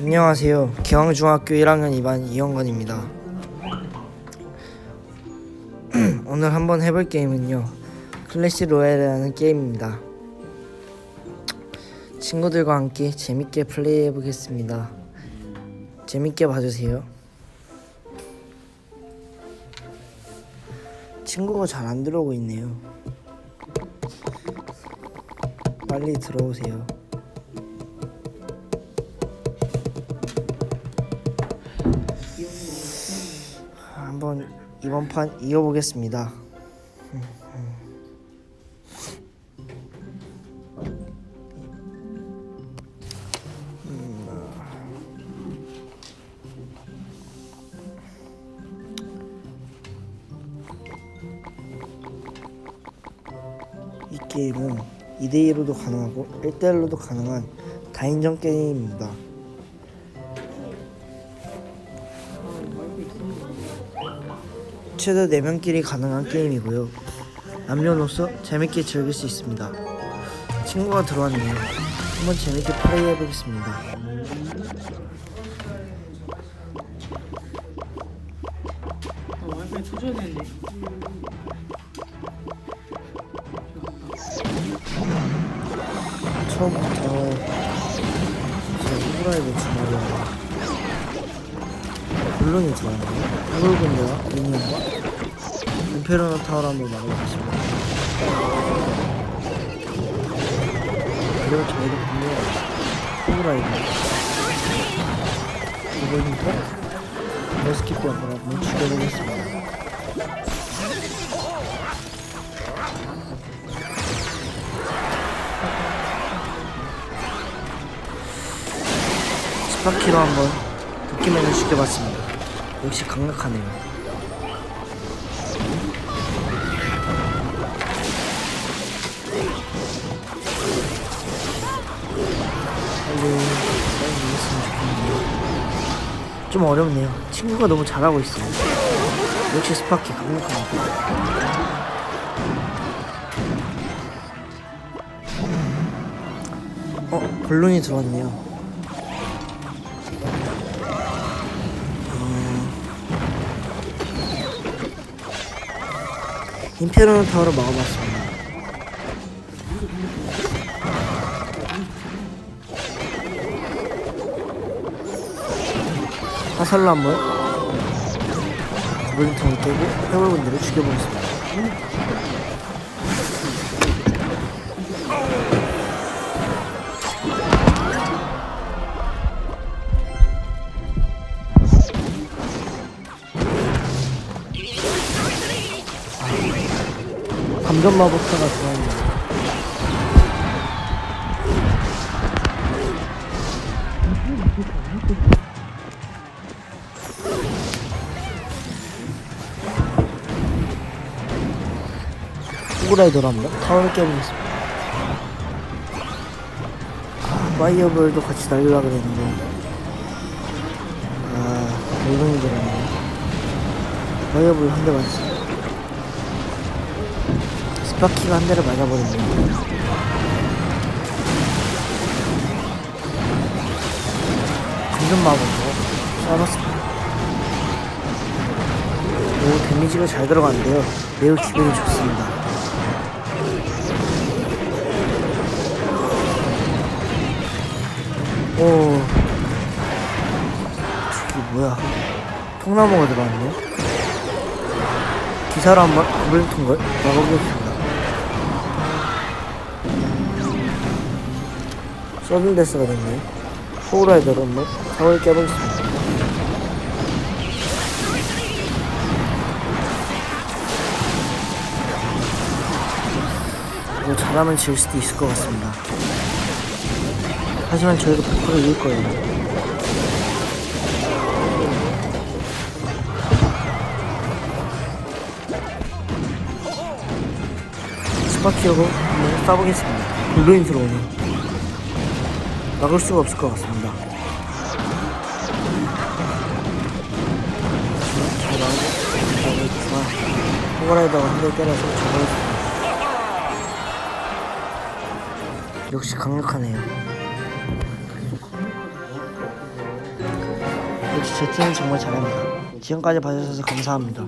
안녕하세요. 기왕중학교 1학년 2반 이영건입니다. 오늘 한번 해볼 게임은요. 클래시 로얄이라는 게임입니다. 친구들과 함께 재밌게 플레이해 보겠습니다. 재밌게 봐주세요. 친구가 잘 안 들어오고 있네요. 빨리 들어오세요. 한번 이번 판 이어보겠습니다. 이 게임은 2대2로도 가능하고 1대1로도 가능한 다인전 게임입니다. 최대 4명끼리 가능한 게임이고요. 남녀노소 재밌게 즐길 수 있습니다. 친구가 들어왔네요. 한번 재밌게 플레이해 보겠습니다. 아, 와이파이 터져야 되는데. 처음부터 제가 후라이를 주말에 물론이 들어왔네요. 해골군대와 미니언과 임페르노 타워를 한번 막아보겠습니다. 그리고 저희도 분명 호브라이드 이번부터 머스키피 한번 죽여보겠습니다. 스파키로 한번 도끼맨을 죽여봤습니다. 역시 강력하네요. 좀 어렵네요. 친구가 너무 잘하고 있어요. 역시 스파키 강력합니다. 어, 본론이 들어왔네요. 임페르노 타워를 막아봤습니다. 화살로 한번 고블린통을 깨고 해골군들을 죽여보겠습니다. 감전 마법사가 들어왔네요. 호그라이더로 한번 타워를 깨보겠습니다. 아, 파이어볼도 같이 날리려고 그랬는데 아, 결국이 들었네. 파이어볼 한 대 맞았습니다. 스파키가 한 대를 맞아버렸네요. 감전 마법으로 쏴봤습니다. 오, 데미지가 잘 들어가는데요. 매우 기분이 좋습니다. 오, 저기 뭐야? 통나무가 들어왔네. 기사로 한번 고블린 통걸 막아보 서든데스가 됐네. 호우라이더로 한번 타워를 깨보겠습니다. 이거 잘하면 질 수도 있을 것 같습니다. 하지만 저희도 100% 이길 거예요. 스파키어로 한번 쏴보겠습니다. 블루인 들어오네. 막을 수가 없을 것 같습니다. 포그라이더가 한 대 때려서 잡아줬습니다. 역시 강력하네요. 역시 제 팀은 정말 잘합니다. 지금까지 봐주셔서 감사합니다.